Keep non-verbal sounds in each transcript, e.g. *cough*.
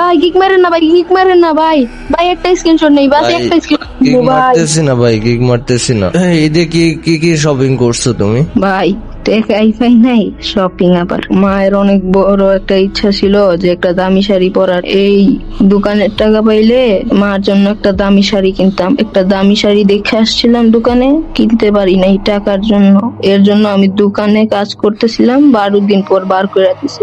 ভাই কিক মারেন না ভাই কিক মারেন না ভাই। ভাই একটা স্ক্রিনশট নেই বাস ভাই, একটা স্ক্রিনশট মারতেছি না ভাই কিক মারতেছি না। এই, ঈদে কি কি কি শপিং করছ তুমি? ভাই দেখাই পাই নাই শপিং আবার। মায়ের অনেক বড় একটা ইচ্ছা ছিল যে একটা দামি শাড়ি পরার। এই দোকানের টাকা পাইলে মার জন্য একটা দামি শাড়ি কিনতাম। একটা দামি শাড়ি দেখে আসছিলাম দোকানে কিনতে পারি নাই টাকার জন্য। এর জন্য আমি দোকানে কাজ করতেছিলাম বারো দিন পর বার করে দিছে।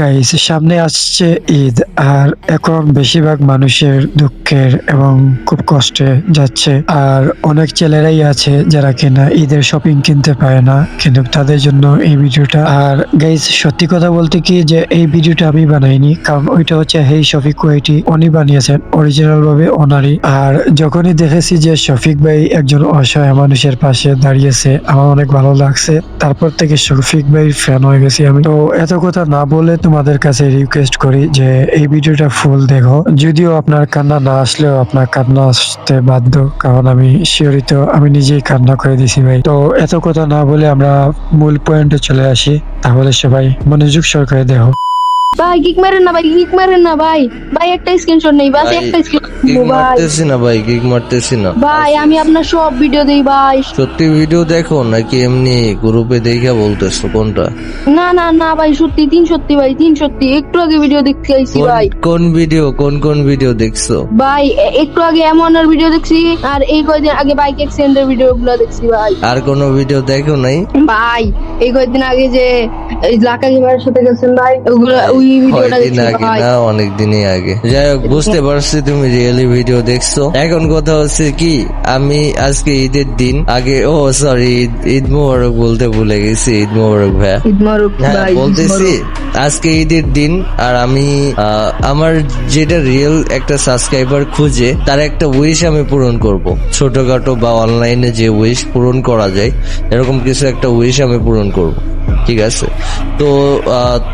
গাইস সামনে আসছে ঈদ আর এখন বেশিরভাগ মানুষের দুঃখের এবং খুব কষ্টে যাচ্ছে। আর অনেক ছেলেরাই আছে যারা কিনা ঈদের শপিং কিনতে পারে না, কিন্তু তাদের জন্য এই ভিডিওটা। আর গাইস সত্যি কথা বলতে কি যে এই ভিডিওটা আমি বানাইনি, কারণ ওইটা হচ্ছে হেই শফিক কোয়েটি। উনি বানিয়েছেন অরিজিনাল ভাবে ওনারই আর যখনই দেখেছি যে শফিক ভাই একজন অসহায় মানুষের পাশে দাঁড়িয়েছে, আমার অনেক ভালো লাগছে। তারপর থেকে শফিক ভাই ফ্যান হয়ে গেছি আমি। তো এত কথা না বলে তোমাদের কাছে রিকোয়েস্ট করি যে এই ভিডিওটা ফুল দেখো। যদিও আপনার কান্না না আসলেও আপনার কান্না আসতে বাধ্য, কারণ আমি শিওরিত আমি নিজেই কান্না করে দিছি ভাই। তো এত কথা না বলে আমরা মূল পয়েন্টে চলে আসি। তাহলে সবাই মনোযোগ সহকারে দেখো। ভাই কিক মারেন না ভাই কিক মারেন না ভাই। ভাই একটা স্ক্রিনশট নেই বাস একটা স্ক্রিনশট ভাই। মারতেছি না ভাই কিক মারতেছি না। ভাই আমি আপনার সব ভিডিও দেই ভাই। সত্যি ভিডিও দেখো নাকি এমনি গ্রুপে দেখে বলতেছো কোনটা? না না না ভাই সত্যি তিন সত্যি ভাই তিন সত্যি। একটু আগে ভিডিও দেখতে আইছি ভাই। কোন ভিডিও কোন কোন ভিডিও দেখছ? ভাই একটু আগে এমনের ভিডিও দেখছি আর এই কয়দিন আগে বাইক অ্যাক্সিডেন্টের ভিডিও গুলো দেখছি ভাই। আর কোনো ভিডিও দেখো নাই? ভাই এই কয়দিন আগে যে এই লাকাজি সাথে গেছেন ভাই ওগুলো ওই ভিডিওটা কয়দিন দেখছি আগে ভাই। না অনেক দিনই আগে। যাই হোক বুঝতে পারছি তুমি রিয়েলি ভিডিও দেখছ। এখন কথা হচ্ছে কি আমি আজকে ঈদের দিন আগে ও সরি ঈদ মোবারক বলতে ভুলে গেছি ঈদ মোবারক ঈদ হ্যাঁ ভাই বলতেছি আজকে ঈদের দিন আর আমি আমার যেটা রিয়েল একটা সাবস্ক্রাইবার খুঁজে তার একটা উইশ আমি পূরণ করব। ছোটখাটো বা অনলাইনে যে উইশ পূরণ করা যায় এরকম কিছু একটা উইশ আমি পূরণ করব। ঠিক আছে? তো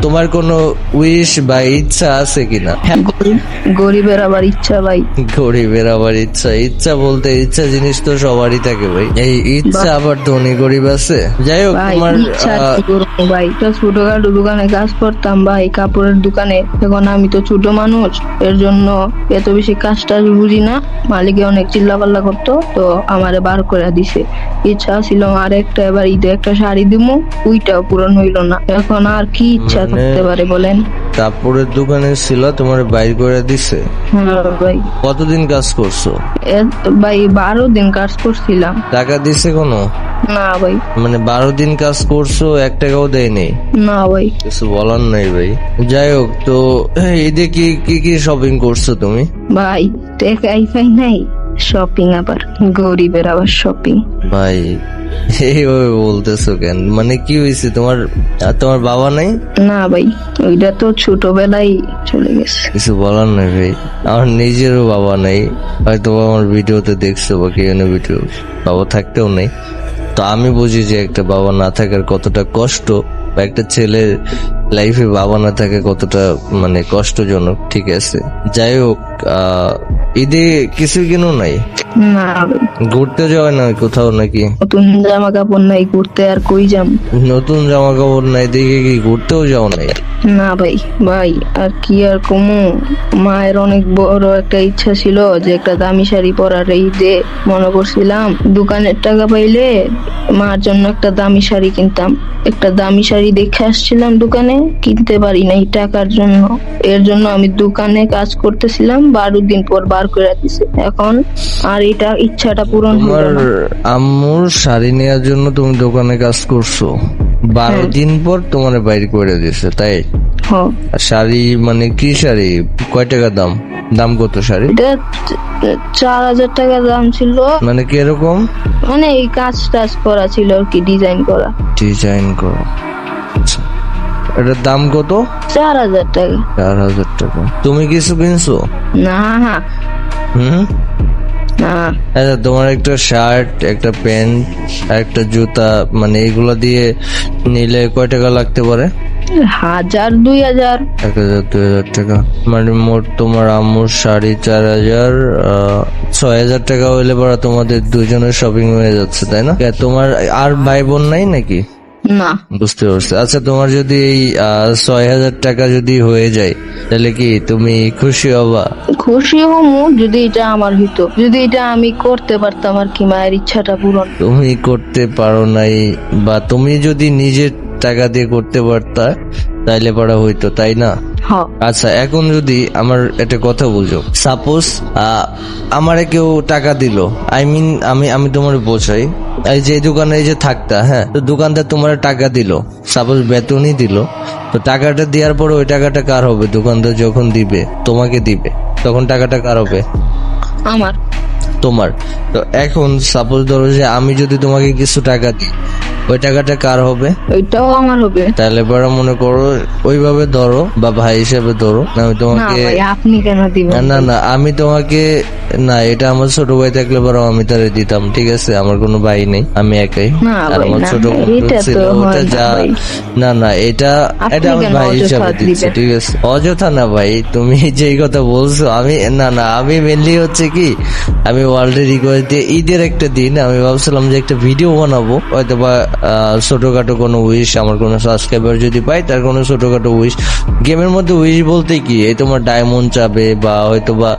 তোমার কোনো উইশ বা ইচ্ছা আছে কিনা? গরিবের আবার ইচ্ছা ভাই। গরিবের আবার ইচ্ছা। ইচ্ছা বলতে ইচ্ছা জিনিস তো সবারই থাকে ভাই। এই ইচ্ছা আবার ধনী গরিব আছে। যাই হোক তোমার ভাই। একটা ছোটখাটো দোকানে কাজ করতাম ভাই কাপড়ের দোকানে। এখন আমি তো ছোট মানুষ এর জন্য এত বেশি কাজ টাজ বুঝি না। মালিকে অনেক চিল্লাপাল্লা করতো তো আমারে বার করে দিছে। ইচ্ছা ছিল আর একটা এবার ঈদে একটা শাড়ি দিমু ওইটাও পূরণ হইল না। এখন আর কি ইচ্ছা মানে- থাকতে পারে বলেন? কাপড়ের দোকানে ছিল তোমার বাইর করে দিছে। হ্যাঁ ভাই। কতদিন কাজ করছ? ভাই বারো দিন কাজ করছিলাম। টাকা দিছে কোনো? না ভাই। মানে বারো দিন কাজ করছ এক টাকাও দেয়নি? না ভাই। কিছু বলার নাই ভাই। যাই হোক তো ঈদে কি কি কি শপিং করছ তুমি? ভাই দেখাই পাই নাই। শপিং আবার গরিবের আবার শপিং ভাই এইভাবে বলতেছো কেন? মানে কি হয়েছে? তোমার আর তোমার বাবা নাই? না ভাই ওইটা তো ছোটবেলায় চলে গেছে। কিছু বলার নাই ভাই। আমার নিজেরও বাবা নাই। হয়তো আমার ভিডিওতে দেখছ বা কি ভিডিও বাবা থাকতেও নেই। তো আমি বুঝি যে একটা বাবা না থাকার কতটা কষ্ট বা একটা ছেলের লাইফে বাবা না থাকে কতটা মানে কষ্টজনক ঠিক আছে? যাই হোক ঈদে কিছু কিনো নাই? না। ঘুরতে যাওয়া না কোথাও নাকি? নতুন জামা কাপড় নাই ঘুরতে আর কই যাম? নতুন জামা কাপড় নাই দেখে কি ঘুরতেও যাও নাই? না ভাই ভাই আর কি আর কমু? মায়ের অনেক বড় একটা ইচ্ছা ছিল যে একটা দামি শাড়ি পরার এই যে মনে করছিলাম। দোকানের টাকা পাইলে মার জন্য একটা দামি শাড়ি কিনতাম। একটা দামি শাড়ি দেখে আসছিলাম দোকানে কিনতে পারি নাই টাকার জন্য। এর জন্য আমি দোকানে কাজ করতেছিলাম বারো দিন পর বার করে দিছে। এখন আর এটা ইচ্ছাটা পূরণ হলো না। আম্মুর শাড়ি নেওয়ার জন্য তুমি দোকানে কাজ করছ। বারো হ্যাঁ। দিন পর তোমার বাইর করে দিছে তাই? শাড়ি মানে কি শাড়ি? কয় টাকা দাম? দাম কত শাড়ি? চার হাজার টাকা দাম ছিল। মানে কীরকম? মানে এই কাজ টাজ করা ছিল আর কি ডিজাইন করা। ডিজাইন করো। আচ্ছা। এটার দাম কত? চার হাজার টাকা। চার হাজার টাকা। তুমি কিছু কিনছো? না হুম? আচ্ছা তোমার একটা শার্ট একটা প্যান্ট একটা জুতা মানে এগুলো দিয়ে নিলে কয় টাকা লাগতে পারে? হাজার দুই হাজার। এক হাজার দুই হাজার টাকা। মানে মোট তোমার আম্মুর সাড়ে চার হাজার ছয় হাজার টাকা হইলে পরে তোমাদের দুজনের শপিং হয়ে যাচ্ছে তাই না? তোমার আর ভাই বোন নাই নাকি? না। বুঝতে পারছি। আচ্ছা তোমার যদি এই ছয় হাজার টাকা যদি হয়ে যায় তাহলে কি তুমি খুশি হবা? খুশি হমু যদি এটা আমার হইতো। যদি এটা আমি করতে পারতাম আর কি মায়ের ইচ্ছাটা পূরণ। তুমি করতে পারো নাই বা তুমি যদি নিজের টাকা দিয়ে করতে পারতা তাইলে পড়া হইতো তাই না? আচ্ছা এখন যদি আমার একটা কথা বলছো সাপোজ আমারে কেউ টাকা দিল। আই মিন আমি আমি তোমার বোঝাই। এই যে দোকানে এই যে থাকতা হ্যাঁ? তো দোকানদার তোমার টাকা দিল। সাপোজ বেতনই দিল। তো টাকাটা দেওয়ার পরে ওই টাকাটা কার হবে? দোকানদার যখন দিবে তোমাকে দিবে। তখন টাকাটা কার হবে? আমার। তোমার। তো এখন সাপোজ ধরো যে আমি যদি তোমাকে কিছু টাকা দিই ওই টাকাটা কার হবে? ওইটাও আমার হবে। তাহলে পরে মনে করো ওইভাবে ধরো বা ভাই হিসেবে ধরো। আমি না তোমাকে আপনি কেন না দিবেন? না না আমি তোমাকে না এটা আমার ছোট ভাই থাকলে বরং আমি তারে দিতাম ঠিক আছে? আমার কোনো ভাই নেই আমি একাই। আর আমার ছোট এটা ছিল ওটা যা না না এটা এটা আমি ভাই হিসাবে দিচ্ছি ঠিক আছে? অযথা না ভাই তুমি *laughs* যেই কথা বলছো আমি না না আমি মেনলি হচ্ছে কি আমি ওয়ার্ল্ডে রিকোয়েস্ট দিয়ে ঈদের একটা দিন আমি ভাবছিলাম যে একটা ভিডিও বানাবো হয়তো বা ছোটখাটো কোনো উইশ আমার কোনো সাবস্ক্রাইবার যদি পাই তার কোনো ছোটখাটো উইশ গেমের মধ্যে উইশ বলতে কি? এই তোমার ডায়মন্ড চাবে বা হয়তো বা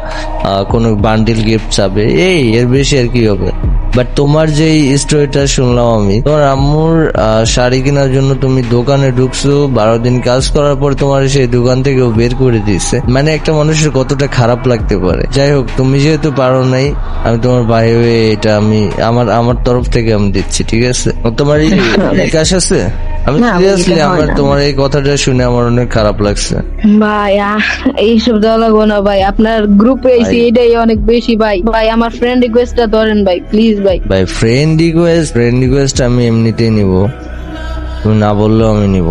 কোনো বান্ডিল গিফট চাবে। এই, এর বেশি আর কি হবে? বাট তোমার যে স্টোরিটা শুনলাম আমি তোমার আম্মুর শাড়ি কেনার জন্য তুমি দোকানে ঢুকছো বারো দিন কাজ করার পর তোমার সেই দোকান থেকে বের করে দিচ্ছে মানে একটা মানুষের কতটা খারাপ লাগতে পারে। যাই হোক তুমি যেহেতু পারো নাই আমি তোমার ভাই হয়ে এটা আমি আমার আমার তরফ থেকে আমি দিচ্ছি ঠিক আছে? তোমার এই *laughs* বিকাশ আছে? আমি সিরিয়াসলি আমার। তোমার এই কথাটা শুনে আমার অনেক খারাপ লাগছে। ভাই এইসব দেওয়া লাগবো না ভাই। আপনার গ্রুপে এসে এটাই অনেক বেশি ভাই। ভাই আমার ফ্রেন্ড রিকোয়েস্টটা ধরেন ভাই প্লিজ ভাই। ভাই ফ্রেন্ড রিকোয়েস্ট ফ্রেন্ড রিকোয়েস্ট আমি এমনিতেই নিব। তুমি না বললেও আমি নিব।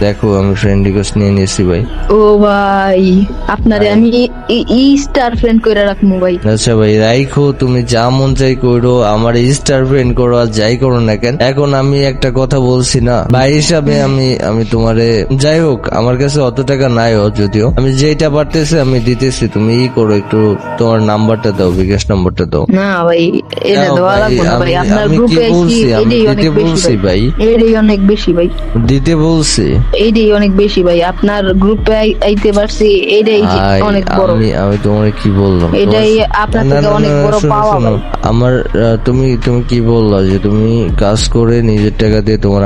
দেখো আমি ফ্রেন্ড রিকোয়েস্ট নিয়ে নিয়েছি ভাই। ও ভাই আপনারে আমি ই স্টার ফ্রেন্ড কইরা রাখব ভাই। আচ্ছা ভাই রাইখো তুমি যা মন চাই করো আমার স্টার ফ্রেন্ড করো আর যাই করো না কেন এখন আমি একটা কথা বলছি না। ভাই হিসাবে আমি আমি তোমারে যাই হোক আমার কাছে অত টাকা নাইও যদিও। আমি যেটা পারতেছি আমি দিতেছি তুমি ই করো একটু তোমার নাম্বারটা দাও বিকাশ নাম্বারটা দাও। না ভাই এটা দাও দেওয়া লাগবো না ভাই আপনার কি গ্রুপে? আমি এটাই অনেক বেশি ভাই। ভাই। এটাই অনেক বেশি ভাই। দিতে বলছি। এইটাই অনেক বেশি ভাই। আপনার গ্রুপে আইতে পারছি এইটাই অনেক বড়। আমি আমি তোমার কি বললাম? এটাই আপনার থেকে অনেক বড় পাওয়া আমার তুমি তুমি কি বললা যে তুমি কাজ করে নিজের টাকা দিয়ে তোমার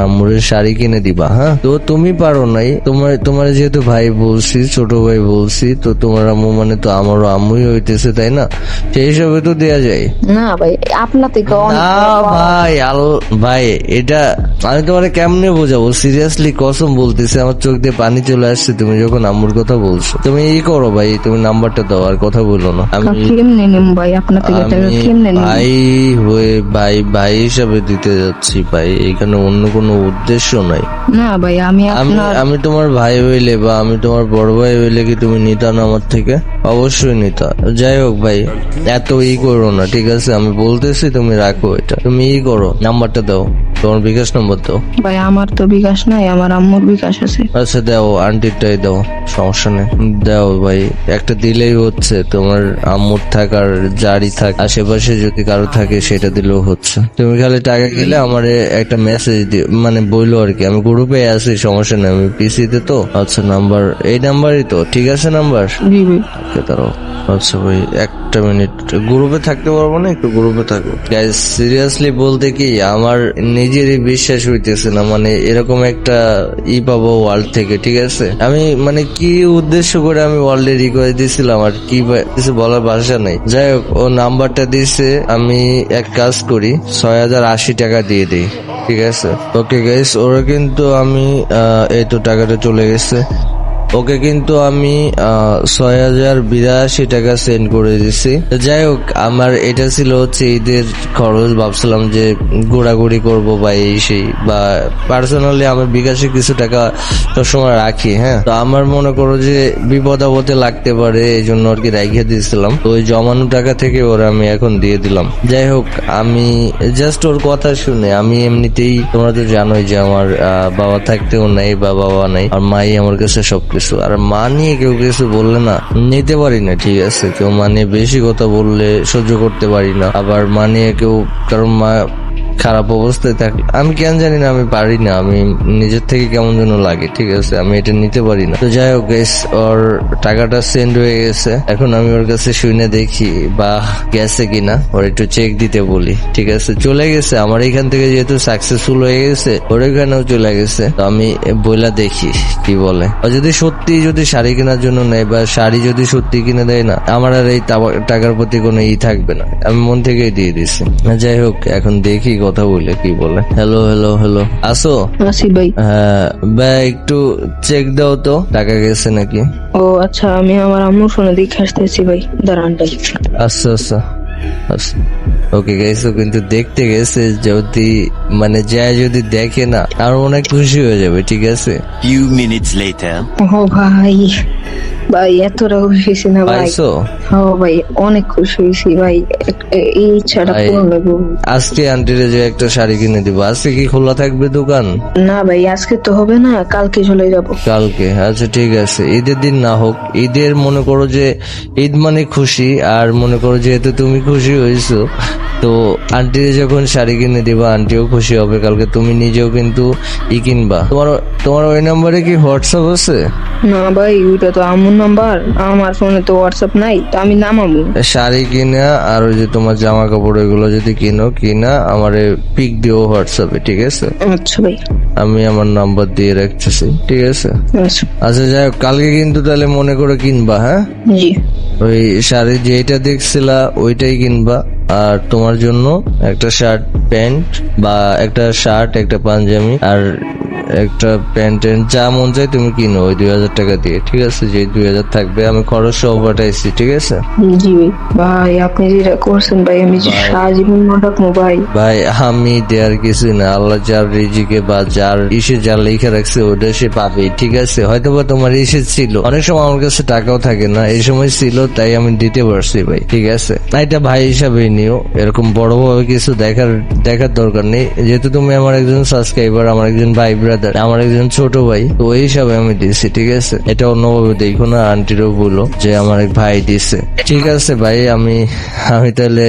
শাড়ি কিনে দিবা হ্যাঁ? তো তুমি পারো নাই। তোমার তোমার যেহেতু ভাই বলছি ছোট ভাই বলছি তো তোমার আম্মু মানে তো আমারও আম্মুই হইতেছে তাই না? সেই হিসাবে তো দেয়া যায়। না ভাই আপনার থেকে অনেক। ভাই আল ভাই এটা আমি তোমার কেমনে বোঝাবো? সিরিয়াসলি কসম বলতেছি আমার চোখ দিয়ে পানি চলে আসছে তুমি যখন আম্মুর কথা বলছো। তুমি ই করো ভাই তুমি নাম্বারটা দাও আর কথা বলো না। আমি কেমনে নিম ভাই? আপনার থেকে টাকা কেমনে নিম? ভাই হয়ে ভাই ভাই হিসাবে দিতে যাচ্ছি ভাই এখানে অন্য কোনো উদ্দেশ্য নাই। না ভাই আমি আমি আমি তোমার ভাই হইলে বা আমি তোমার বড় ভাই হইলে কি তুমি নিতা না আমার থেকে? অবশ্যই নিতা। যাই হোক ভাই এত ই করো না ঠিক আছে? আমি বলতেছি তুমি রাখো এটা। তুমি ই করো নাম্বারটা দাও। তোমার বিকাশ নম্বর দাও। ভাই আমার তো বিকাশ নাই আমার আম্মুর বিকাশ আছে। আচ্ছা দাও আন্টিরটাই দাও সমস্যা নেই। দাও ভাই একটা দিলেই হচ্ছে তোমার আম্মুর থাকার জারি থাক আশেপাশে যদি কারও থাকে সেটা দিলেও হচ্ছে। তুমি খালি টাকা গেলে আমার একটা মেসেজ দিও মানে বইলো আর কি। আমি গ্রুপে আছি সমস্যা নেই আমি পিসিতে তো আচ্ছা নাম্বার এই নাম্বারই তো ঠিক আছে নাম্বার জি ভাই ওকে দাঁড়াও আচ্ছা ভাই একটা মিনিট গ্রুপে থাকতে পারব না? একটু গ্রুপে থাকো। গাইজ সিরিয়াসলি বলতে কি, আমার নিজেরই বিশ্বাস হইতেছে না মানে এরকম একটা ই পাবো ওয়ার্ল্ড থেকে, ঠিক আছে? আমি মানে কি উদ্দেশ্য করে আমি ওয়ার্ল্ডে রিকোয়েস্ট দিছিলাম আর কি কিছু বলার ভাষা নাই। যাই হোক, ও নাম্বারটা দিছে, আমি এক কাজ করি, ছয় হাজার আশি টাকা দিয়ে দিই, ঠিক আছে? ওকে গাইস ওরা কিন্তু আমি এই তো টাকাটা চলে গেছে। ওকে কিন্তু আমি ছয় হাজার বিরাশি টাকা সেন্ড করে দিছি। যাই হোক, আমার এটা ছিল হচ্ছে ঈদের খরচ। ভাবছিলাম যে ঘোরাঘুরি করব বা এই সেই, বা পার্সোনালি আমি বিকাশে কিছু টাকা সবসময় রাখি হ্যাঁ। তো আমার মনে করো যে বিপদ আপদে লাগতে পারে, এই জন্য আর কি রাখিয়ে দিয়েছিলাম। তো ওই জমানো টাকা থেকে ওরা আমি এখন দিয়ে দিলাম। যাই হোক, আমি জাস্ট ওর কথা শুনে, আমি এমনিতেই, তোমরা তো জানোই যে আমার বাবা থাকতেও নাই বা বাবা নাই, আর মাই আমার কাছে সবকিছু। আর মা নিয়ে কেউ কিছু বললে না, নিতে পারি না, ঠিক আছে? কেউ মা বেশি কথা বললে সহ্য করতে পারি না। আবার মা নিয়ে কেউ, কারণ মা খারাপ অবস্থায় থাকলে আমি কেন জানি না আমি পারি না আমি নিজের থেকে কেমন যেন লাগে ঠিক আছে? আমি এটা নিতে পারি না। তো যাই হোক guys, ওর টাকাটা সেন্ড হয়ে গেছে। এখন আমি ওর কাছে শুনে দেখি বা গেছে কিনা? ওর একটু চেক দিতে বলি ঠিক আছে? চলে গেছে আমার এখান থেকে যেহেতু সাকসেসফুল হয়ে গেছে ওর এখানেও চলে গেছে। তো আমি বইলা দেখি কি বলে? যদি সত্যি যদি শাড়ি কেনার জন্য নেয় বা শাড়ি যদি সত্যি কিনে দেয় না আমার আর এই টাকার প্রতি কোনো ই থাকবে না। আমি মন থেকেই দিয়ে দিছি। যাই হোক এখন দেখি কথা বলে কি বলে? হ্যালো হ্যালো হ্যালো আসো? আসি ভাই। হ্যাঁ ভাই একটু চেক দাও তো টাকা গেছে নাকি? ও আচ্ছা আমি আমার আম্মুর ফোনে দেখে আসতেছি ভাই। দাঁড়ান ভাই। আচ্ছা আচ্ছা আচ্ছা। ওকে গেছো কিন্তু দেখতে গেছে যদি মানে যায় যদি দেখে না আর অনেক খুশি হয়ে যাবে ঠিক আছে? Few minutes later. ও ভাই। ভাই এতটা খুশি হয়েছি না ভাই। পাইছো? ও ভাই অনেক খুশি হয়েছি ভাই। এই ইচ্ছাটা ভাই। পূরণ হইব আজকে আন্টিরে যে একটা শাড়ি কিনে দিব আজকে কি খোলা থাকবে দোকান? না ভাই আজকে তো হবে না কালকে চলে যাব। কালকে আচ্ছা ঠিক আছে ঈদের দিন না হোক ঈদের মনে করো যে ঈদ মানে খুশি আর মনে করো যেহেতু তুমি খুশি হয়েছো তো আন্টি যখন শাড়ি কিনে দিবা আন্টিও খুশি হবে কালকে তুমি নিজেও কিন্তু ই কিনবা। তোমার তোমার ওই নম্বরে কি হোয়াটসঅ্যাপ আছে? না ভাই ওইটা তো আমুর নাম্বার আমার ফোনে তো হোয়াটসঅ্যাপ নাই তো আমি নামাবো। শাড়ি কিনা আর ওই যে তোমার জামা কাপড় এগুলো যদি কিনো কিনা আমার পিক দিও হোয়াটসঅ্যাপে ঠিক আছে? আচ্ছা ভাই। আমি আমার নাম্বার দিয়ে রাখতেছি ঠিক আছে? আচ্ছা। আচ্ছা যাই হোক, কালকে কিন্তু তাহলে মনে করে কিনবা হ্যাঁ? জি। ওই শাড়ি যেটা দেখছিলা ওইটাই কিনবা। আর তোমার জন্য একটা শার্ট প্যান্ট বা একটা শার্ট একটা পাঞ্জাবি। আর একটা প্যান্ট যা মন চাই তুমি কিনো ওই দুই হাজার টাকা দিয়ে। ঠিক আছে যে দুই হাজার থাকবে আমি খরচ সহ পাঠাইছি ঠিক আছে? জি ভাই। আপনি যেটা করছেন ভাই আমি সারাজীবন মনে ভাই। ভাই আমি দেওয়ার কিছু না আল্লাহ যার রিজিকে বা যার ইসে যা লেখা রাখছে ওটা সে পাবে ঠিক আছে? হয়তো বা তোমার ইসে ছিল। অনেক সময় আমার কাছে টাকাও থাকে না এই সময় ছিল তাই আমি দিতে পারছি ভাই ঠিক আছে? না এটা ভাই হিসাবে নিও এরকম বড় ভাবে কিছু দেখার দেখার দরকার নেই। যেহেতু তুমি আমার একজন সাবস্ক্রাইবার আমার একজন ভাই ব্রাদার আমার একজন ছোট ভাই তো ওই হিসাবে আমি দিছি ঠিক আছে? এটা অন্যভাবে দেখো না আন্টিরও বলো যে আমার এক ভাই দিছে ঠিক আছে ভাই আমি আমি তাহলে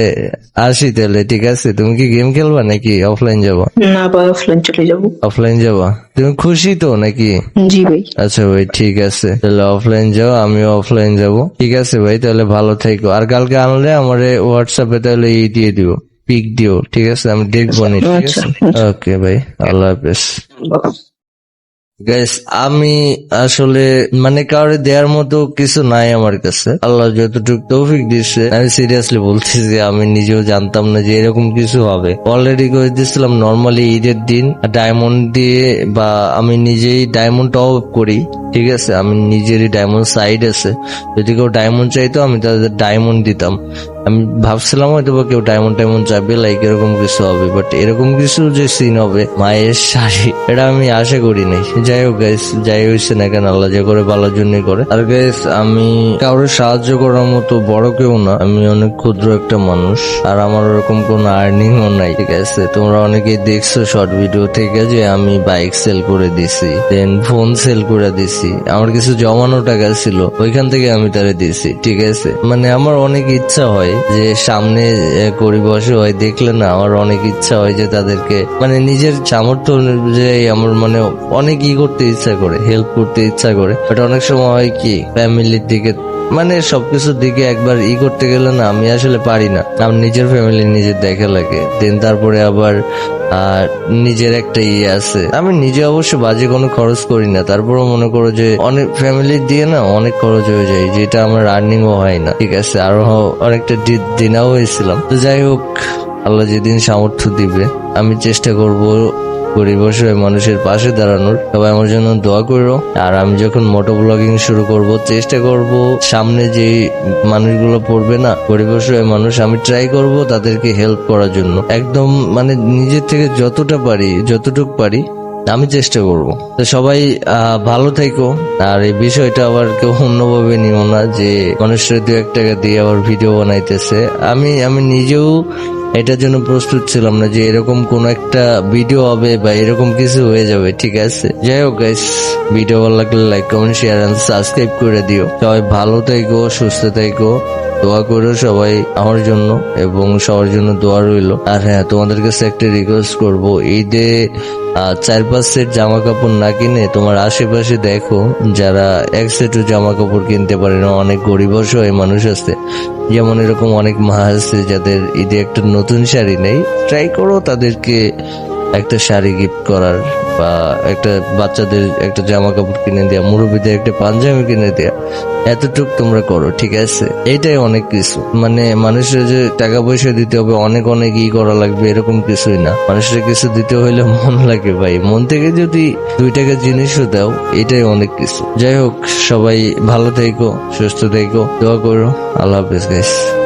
আসি তাহলে ঠিক আছে? তুমি কি গেম খেলবা নাকি অফলাইন যাবা? না ভাই অফলাইন চলে যাব। অফলাইন যাবা? তুমি খুশি তো নাকি? জি ভাই। আচ্ছা ভাই ঠিক আছে। তাহলে অফলাইন যাও আমিও অফলাইন যাব। ঠিক আছে ভাই তাহলে ভালো থেকো। আর কালকে আনলে আমার হোয়াটসঅ্যাপে তাহলে ই দিয়ে দিও পিক দিও ঠিক আছে? আমি দেখব না ঠিক আচ্ছা, আছে? ওকে ভাই আল্লাহ হাফেজ। গাইস আমি আসলে মানে কাউরে দেওয়ার মতো কিছু নাই আমার কাছে। আল্লাহ যতটুকু তৌফিক দিচ্ছে আমি সিরিয়াসলি বলতেছি আমি নিজেও জানতাম না যে এরকম কিছু হবে। অলরেডি করে দিয়েছিলাম নর্মালি ঈদের দিন ডায়মন্ড দিয়ে বা আমি নিজেই ডায়মন্ড টপ করি ঠিক আছে? আমি নিজেরই ডায়মন্ড সাইড আছে। যদি কেউ ডায়মন্ড চাইতো আমি তাদের ডায়মন্ড দিতাম। আমি ভাবছিলাম হয়তো বা কেউ ডায়মন্ড টাইমন্ড চাইবে লাইক এরকম কিছু হবে বাট এরকম কিছু যে সিন হবে, মায়ের শাড়ি, এটা আমি আশা করি নাই। যাই হোক গাইস যাই হয়েছে না কেন, আল্লাহ যে করে ভালোর জন্যই করে। আর গাইস আমি কারোর সাহায্য করার মতো বড় কেউ না, আমি অনেক ক্ষুদ্র একটা মানুষ, আর আমার ওরকম কোনো ও নাই, ঠিক আছে? তোমরা অনেকেই দেখছ শর্ট ভিডিও থেকে যে আমি বাইক সেল করে দিছি দেন ফোন সেল করে দিছি। আমার কিছু জমানো টাকা ছিল, ওইখান থেকে আমি তারে দিছি, ঠিক আছে? মানে আমার অনেক ইচ্ছা হয় যে সামনে বসে হয় দেখলে না, আমার অনেক ইচ্ছা হয় যে তাদেরকে মানে নিজের সামর্থ্য অনুযায়ী আমার মানে অনেক ই করতে ইচ্ছা করে হেল্প করতে ইচ্ছা করে। বাট অনেক সময় হয় কি ফ্যামিলির দিকে মানে সবকিছুর দিকে একবার ই করতে গেলে না, আমি আসলে পারি না। আমার নিজের ফ্যামিলি নিজের দেখা লাগে। দেন তারপরে আবার, আর নিজের একটা ইয়ে আছে। আমি নিজে অবশ্য বাজে কোনো খরচ করি না। তারপরেও মনে করো যে, অনেক ফ্যামিলি দিয়ে না অনেক খরচ হয়ে যায়, যেটা আমার আর্নিংও হয় না। ঠিক আছে, আরও অনেকটা দিনাও হয়েছিলাম। তো যাই হোক, আল্লাহ যেদিন সামর্থ্য দিবে, আমি চেষ্টা করব গরিব অসহায় মানুষের পাশে দাঁড়ানোর। সবাই আমার জন্য দোয়া করো। আর আমি যখন মোটো ব্লগিং শুরু করব, চেষ্টা করব সামনে যে মানুষগুলো পড়বে না, গরিব অসহায় মানুষ, আমি ট্রাই করব তাদেরকে হেল্প করার জন্য। একদম মানে নিজের থেকে যতটা পারি, যতটুক পারি আমি চেষ্টা করব। তো সবাই ভালো থেকো। আর এই বিষয়টা আবার কেউ অন্যভাবে নিও না যে মানুষের দু এক টাকা দিয়ে আবার ভিডিও বানাইতেছে। আমি আমি নিজেও এটার জন্য প্রস্তুত ছিলাম না যে এরকম কোন একটা ভিডিও হবে বা এরকম কিছু হয়ে যাবে, ঠিক আছে? যাই হোক গাইস ভিডিও ভালো লাগলে লাইক কমেন্ট শেয়ার সাবস্ক্রাইব করে দিও। সবাই ভালো থেকো, সুস্থ থেকো। দোয়া করো সবাই আমার জন্য এবং সবার জন্য দোয়া রইল। আর হ্যাঁ তোমাদের কাছে একটা রিকোয়েস্ট করব। ঈদে চার পাঁচ সেট জামা কাপড় না কিনে তোমার আশেপাশে দেখো, যারা এক সেটও জামা কাপড় কিনতে পারে না, অনেক গরিব অসহায় মানুষ আছে। যেমন এরকম অনেক মা আছে যাদের ঈদে একটা নতুন শাড়ি নেই ট্রাই করো তাদেরকে একটা শাড়ি গিফট করার। বা একটা বাচ্চাদের একটা জামা কাপড় কিনে দেওয়া মুরব্বীদের একটা পাঞ্জাবি কিনে দেওয়া এতটুক তোমরা করো, ঠিক আছে? এটাই অনেক কিছু। মানে মানুষের যে টাকা পয়সা দিতে হবে, অনেক অনেক ই করা লাগবে, এরকম কিছুই না। মানুষের কিছু দিতে হইলে মন লাগে ভাই। মন থেকে যদি দুই টাকা জিনিসও দাও, এটাই অনেক কিছু। যাই হোক, সবাই ভালো থেকো, সুস্থ থেকো, দোয়া করো। আল্লাহ হাফেজ